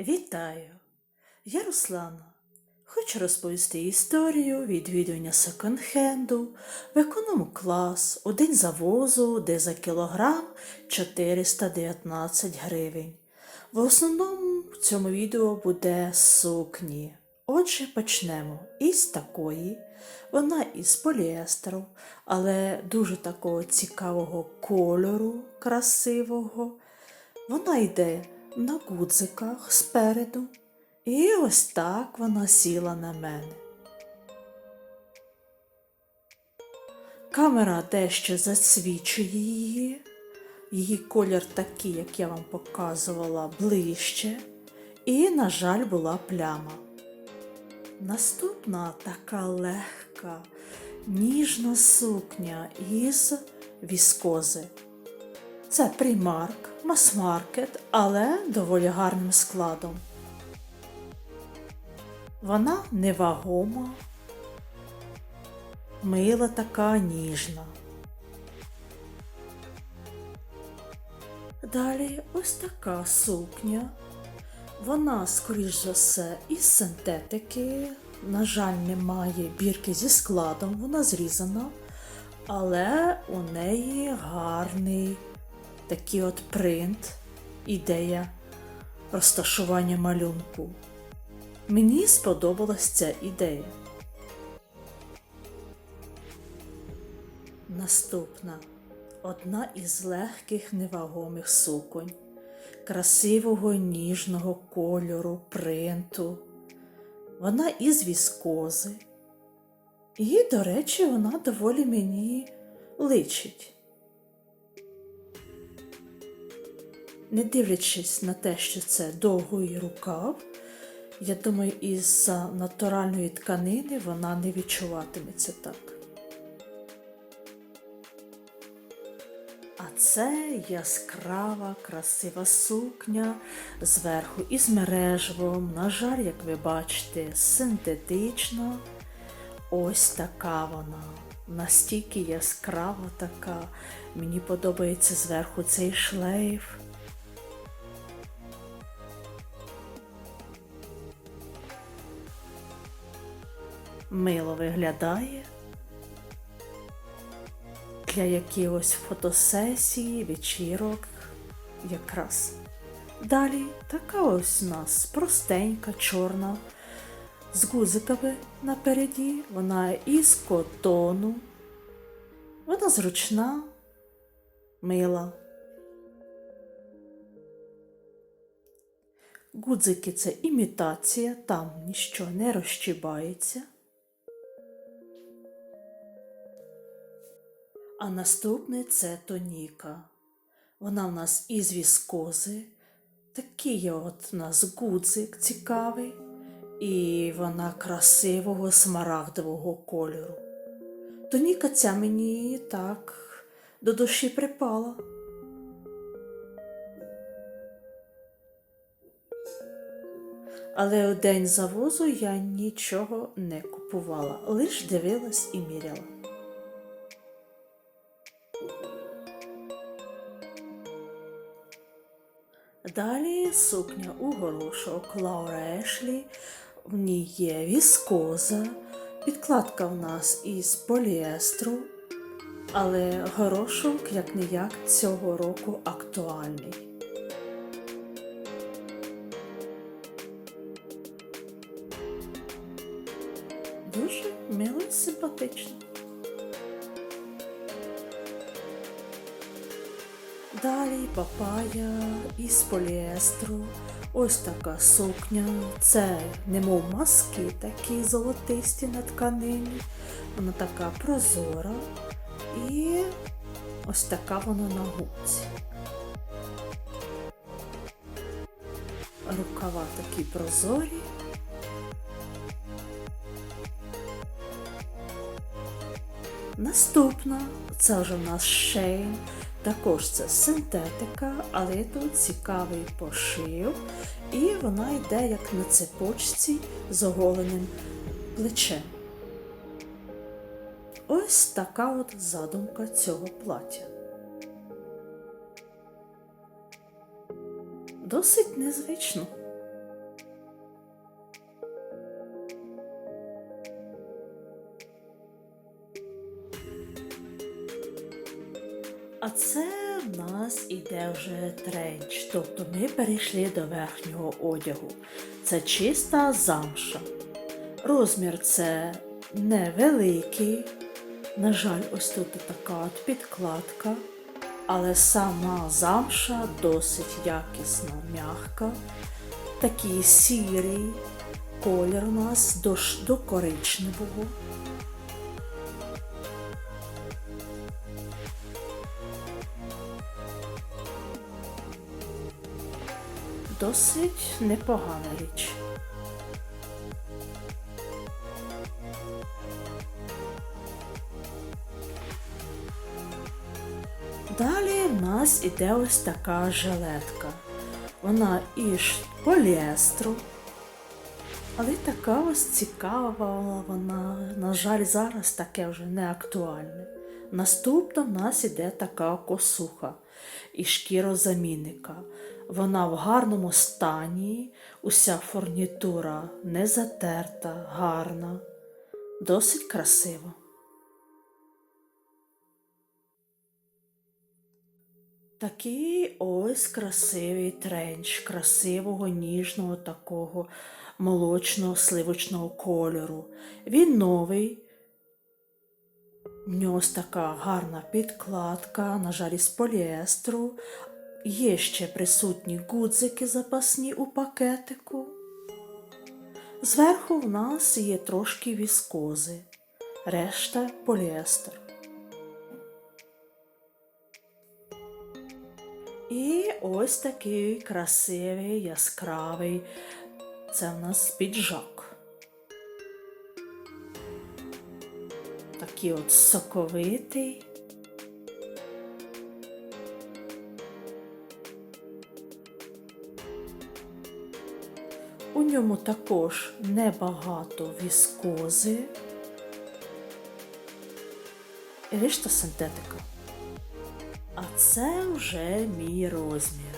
Вітаю! Я Руслана. Хочу розповісти історію відвідування секонд-хенду в економ-клас у день завозу, де за кілограм 419 гривень. В основному в цьому відео буде сукні. Отже, почнемо із такої. Вона із поліестеру, але дуже такого цікавого кольору, красивого. Вона йде на гудзиках спереду. І ось так вона сіла на мене. Камера дещо засвічує її. Її колір такий, як я вам показувала, ближче. І, на жаль, була пляма. Наступна така легка, ніжна сукня із віскози. Це примарк, мас-маркет, але доволі гарним складом. Вона невагома, мила така ніжна. Далі ось така сукня. Вона, скоріш за все, із синтетики. На жаль, немає бірки зі складом, вона зрізана, але у неї гарний такий от принт, ідея розташування малюнку. Мені сподобалась ця ідея. Наступна одна із легких невагомих суконь, красивого ніжного кольору, принту. Вона із віскози. І, до речі, вона доволі мені личить. Не дивлячись на те, що це довгий рукав, я думаю, із натуральної тканини вона не відчуватиметься так. А це яскрава, красива сукня зверху із мережевом. На жаль, як ви бачите, синтетична. Ось така вона. Настільки яскрава така. Мені подобається зверху цей шлейф. Мило виглядає для якихось фотосесії, вечірок якраз. Далі така ось у нас простенька, чорна, з гузиками напереді, вона із котону, вона зручна, мила. Гудзики це імітація, там ніщо не розчібається. А наступне це тоніка. Вона в нас із віскози. Такий от у нас гудзик цікавий, і вона красивого смарагдового кольору. Тоніка ця мені так до душі припала. Але у день завозу я нічого не купувала, лиш дивилась і міряла. Далі сукня у горошок Лаура Ешлі, в ній є віскоза, підкладка в нас із поліестру, але горошок, як ніяк, цього року актуальний. Дуже мило і симпатично. Далі папая із поліестру. Ось така сукня. Це немов маски, такі золотисті на тканині. Вона така прозора. І ось така вона на губці. Рукава такі прозорі. Наступна, це вже в нас шейн. Також це синтетика, але тут цікавий пошив, і вона йде як на цепочці з оголеним плечем. Ось така от задумка цього плаття. Досить незвично. А це в нас іде вже тренч, тобто ми перейшли до верхнього одягу. Це чиста замша. Розмір це невеликий. На жаль, ось тут така от підкладка, але сама замша досить якісна, м'яка. Такий сірий колір у нас до, до коричневого. Досить непогана річ. Далі в нас іде ось така жилетка. Вона із поліестру, але така ось цікава, вона, на жаль, зараз таке вже не актуальне. Наступна в нас іде така косуха і шкірозамінника. Вона в гарному стані, уся фурнітура не затерта, гарна, досить красива. Такий ось красивий тренч, красивого, ніжного такого молочного сливочного кольору. Він новий. В нього така гарна підкладка, на жаль, із поліестру. Є ще присутні гудзики запасні у пакетику. Зверху в нас є трошки віскози, решта поліестер. І ось такий красивий, яскравий. Це в нас піджак. Такий от соковитий. Ньому також небагато віскози. І решта синтетика. А це вже мій розмір.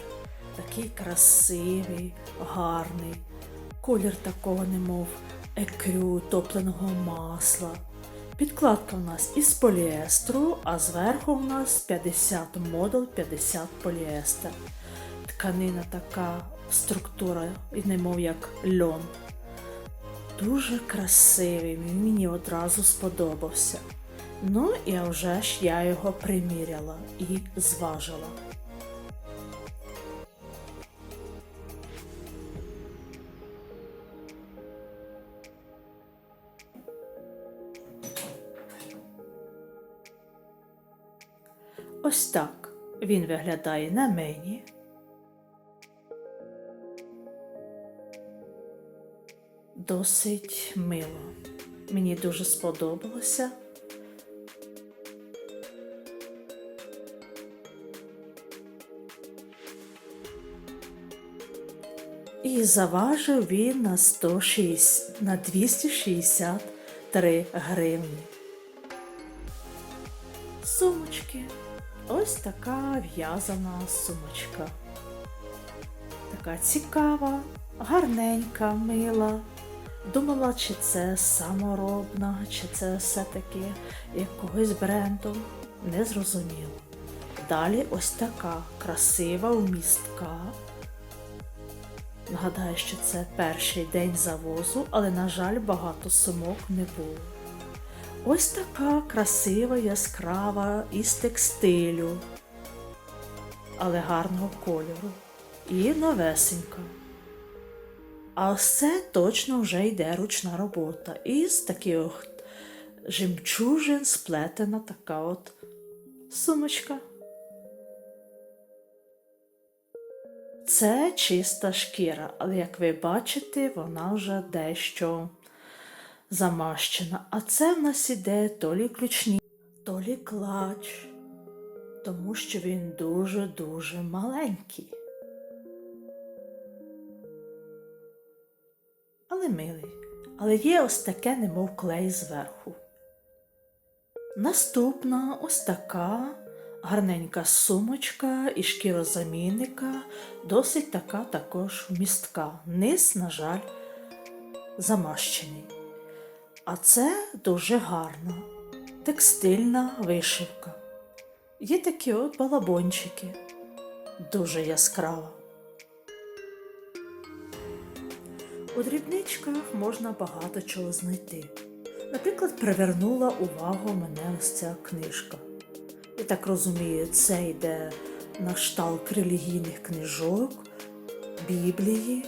Такий красивий, гарний. Колір такого, немов екрю, топленого масла. Підкладка у нас із поліестру, а зверху у нас 50 модул 50 поліестер. Тканина така структура, і немов як льон. Дуже красивий, він мені одразу сподобався. Ну і вже ж я його приміряла і зважила. Ось так він виглядає на мені. Досить мило. Мені дуже сподобалося. І заважив він на 160, на 263 гривні. Сумочки. Ось така в'язана сумочка. Така цікава, гарненька, мила. Думала, чи це саморобна, чи це все-таки якогось бренду. Не зрозуміло. Далі ось така красива, вмістка. Нагадаю, що це перший день завозу, але, на жаль, багато сумок не було. Ось така красива, яскрава із текстилю, але гарного кольору. І новесенька. А це точно вже йде ручна робота. Із таких жемчужин сплетена така от сумочка. Це чиста шкіра, але як ви бачите, вона вже дещо замащена. А це в нас іде то лі ключні, то лі клач, тому що він дуже-дуже маленький. Але милий. Але є ось таке, немов клей зверху. Наступна ось така гарненька сумочка і шкірозамінника, досить така також вмістка. Низ, на жаль, замащений. А це дуже гарна текстильна вишивка. є такі от балабончики. Дуже яскраво. У дрібничках можна багато чого знайти. Наприклад, привернула увагу мене ось ця книжка. Я так розумію, це йде на шталк релігійних книжок, Біблії,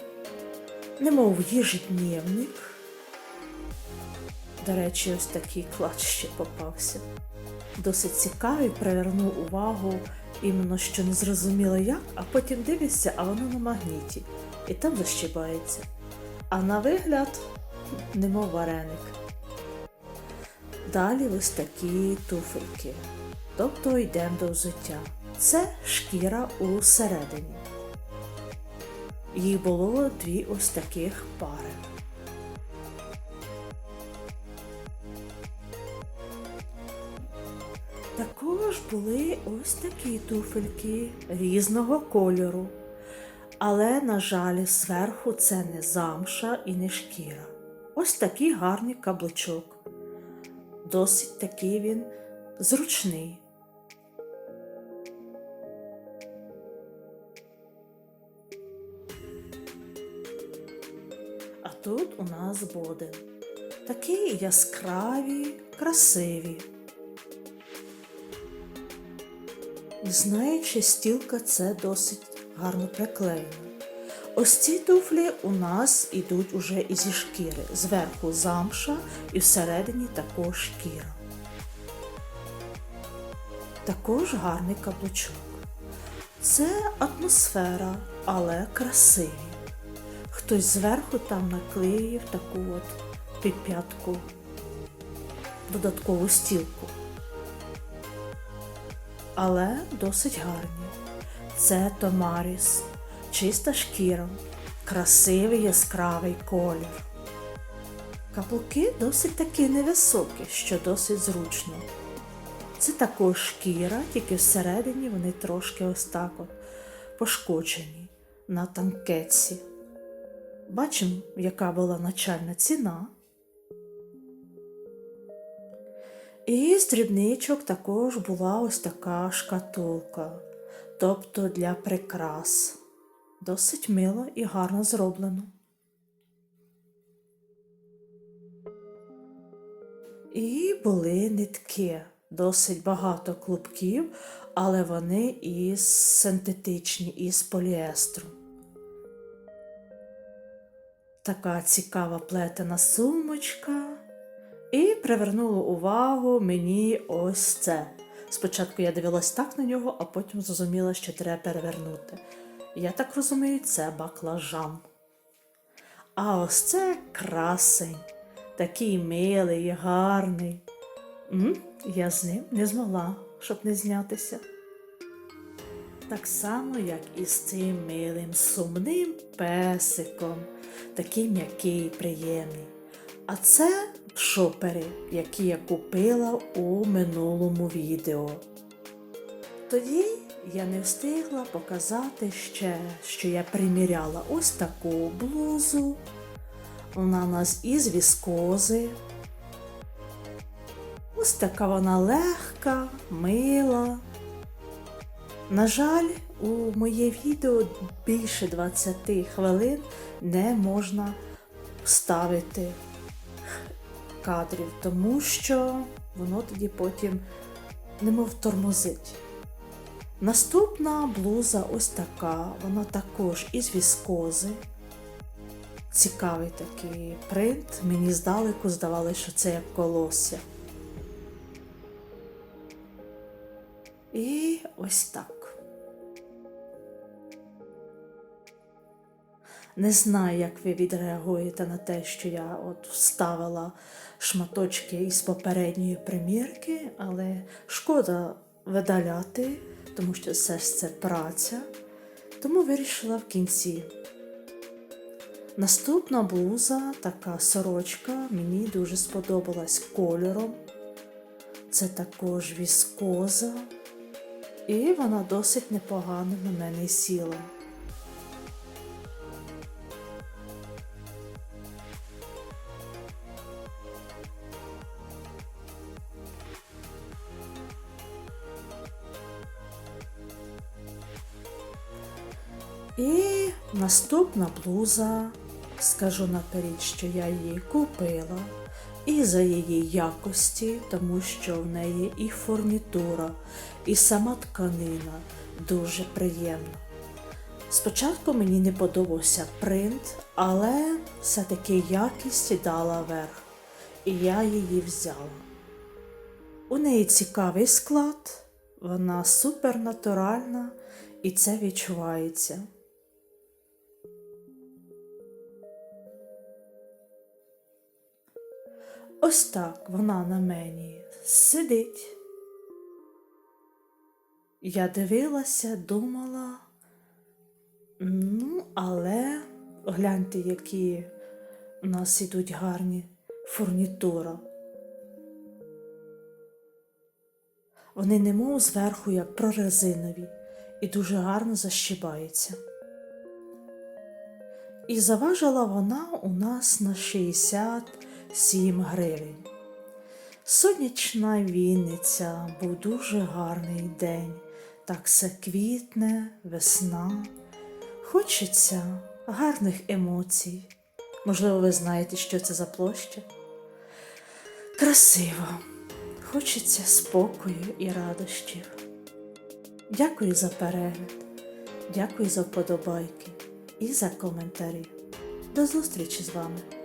немов їжедневник. До речі, ось такий клад ще попався. Досить цікавий, привернув увагу іменно що не зрозуміло як, а потім дивишся, а воно на магніті. І там защибається. А на вигляд, немов вареник. Далі ось такі туфельки. Тобто йдемо до взуття. Це шкіра усередині. Їх було дві ось таких пари. Також були ось такі туфельки різного кольору. Але, на жаль, зверху це не замша і не шкіра. Ось такий гарний каблучок. Досить такий він зручний. А тут у нас боден. Такі яскраві, красиві. Не знаю, чи стілка це досить гарно приклеєна. Ось ці туфлі у нас ідуть уже і зі шкіри. Зверху замша і всередині також шкіра. Також гарний каблучок. Це атмосфера, але красиві. Хтось зверху там наклеїв таку от підп'ятку, додаткову стілку. Але досить гарні. Це Томаріс, чиста шкіра, красивий яскравий колір. Каблуки досить такі невисокі, що досить зручно. Це також шкіра, тільки всередині вони трошки ось так от пошкоджені на танкетці. Бачимо, яка була начальна ціна. І з дрібничок також була ось така шкатулка, тобто для прикрас. Досить мило і гарно зроблено. І були нитки, досить багато клубків, але вони із синтетичні, із поліестру. Така цікава плетена сумочка. І привернуло увагу мені ось це. Спочатку я дивилась так на нього, а потім зрозуміла, що треба перевернути. Я так розумію, це баклажан. А ось це красень, такий милий, гарний. М? Я з ним не змогла, щоб не знятися. Так само, як і з цим милим сумним песиком, такий м'який, приємний. А це шопери, які я купила у минулому відео. Тоді я не встигла показати ще, що я приміряла ось таку блузу. Вона у нас із віскози. Ось така вона легка, мила. На жаль, у моє відео більше 20 хвилин не можна вставити кадрів, тому що воно тоді потім немов тормозить. Наступна блуза ось така, вона також із віскози. Цікавий такий принт. Мені здалеку здавалося, що це як колосся. І ось так. Не знаю, як ви відреагуєте на те, що я от вставила шматочки із попередньої примірки, але шкода видаляти, тому що все ж це праця. Тому вирішила в кінці. Наступна блуза, така сорочка, мені дуже сподобалась кольором. Це також віскоза, і вона досить непогано на мене сіла. Наступна блуза, скажу наперед, що я її купила. І за її якості, тому що в неї і фурнітура, і сама тканина дуже приємна. Спочатку мені не подобався принт, але все-таки якість дала верх, і я її взяла. У неї цікавий склад, вона супернатуральна і це відчувається. Ось так вона на мені сидить. Я дивилася, думала, ну, але гляньте, які у нас ідуть гарні фурнітура. Вони немов зверху, як прорезинові, і дуже гарно защибаються. І заважила вона у нас на 67 гривень. Сонячна Вінниця був дуже гарний день, так все квітне, весна. Хочеться гарних емоцій. Можливо, ви знаєте, що це за площа. Красиво. Хочеться спокою і радощів. Дякую за перегляд, дякую за вподобайки і за коментарі. До зустрічі з вами!